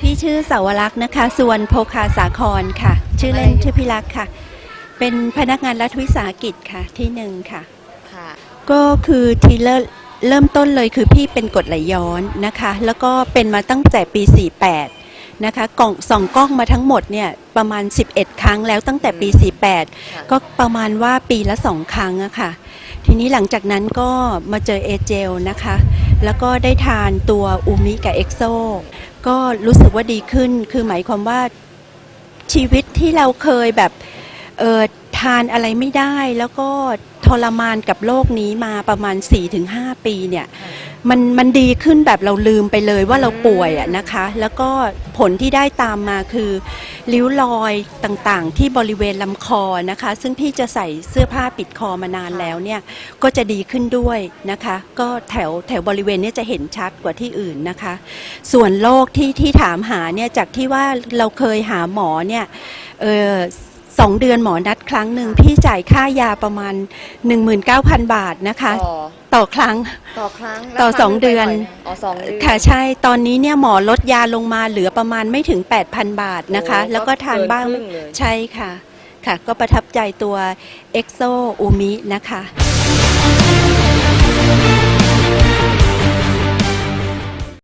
พี่ชื่อสาวรักษ์นะคะสุวรรณโพคาสาครค่ะ ชื่อเล่นชื่อพิรักษ์ค่ะ เป็นพนักงานรัฐวิสาหกิจค่ะที่หนึ่งค่ะ ค่ะ ก็คือทีเริ่มเริ่มต้นเลยคือพี่เป็นกรดไหลย้อนนะคะ แล้วก็เป็นมาตั้งแต่ปี 48 นะคะกล่องส่องกล้องมาทั้งหมดเนี่ยประมาณ 11 ครั้งแล้วตั้งแต่ปี 48 ก็ประมาณว่าปีละสองครั้งอะค่ะ ทีนี้หลังจากนั้นก็มาเจอเอเจลนะคะ แล้วก็ได้ทานตัวอูมิกับเอ็กโซ ก็รู้สึกว่าดีขึ้น คือหมายความว่าชีวิตที่เราเคยแบบเออทานอะไรไม่ได้ แล้วก็ทรมานกับโรคนี้มาประมาณ 4-5 ปีเนี่ยมันมันดีขึ้นแบบเราลืมไปเลยว่าเราป่วยอะนะคะ แล้วก็ผลที่ได้ตามมาคือ ริ้วรอยต่างๆ ที่บริเวณลำคอนะคะ ซึ่งพี่จะใส่เสื้อผ้าปิดคอมานานแล้วเนี่ยก็จะดีขึ้นด้วยนะคะ ก็แถวแถวบริเวณนี้จะเห็นชัดกว่าที่อื่นนะคะ ส่วนโรคที่ที่ถามหาเนี่ยจากที่ว่าเราเคยหาหมอเนี่ยเออสองเดือนหมอนัดครั้งหนึ่งพี่จ่ายค่ายาประมาณ 19,000 บาทนะคะ ต่อต่อครั้ง ต่อครั้งต่อแล้วครั้สองเดือนไปบ่ยไหมอ๋อสองเดือน ค่ะใช่ตอนนี้เนี่ยหมอลดยาลงมาเหลือประมาณไม่ถึง 8,000 บาทนะคะ โอ้แล้วก็ทานบ้างเกินครึ่งเลย ใช่ค่ะค่ะ ก็ประทับใจตัว EXO อูมินะคะ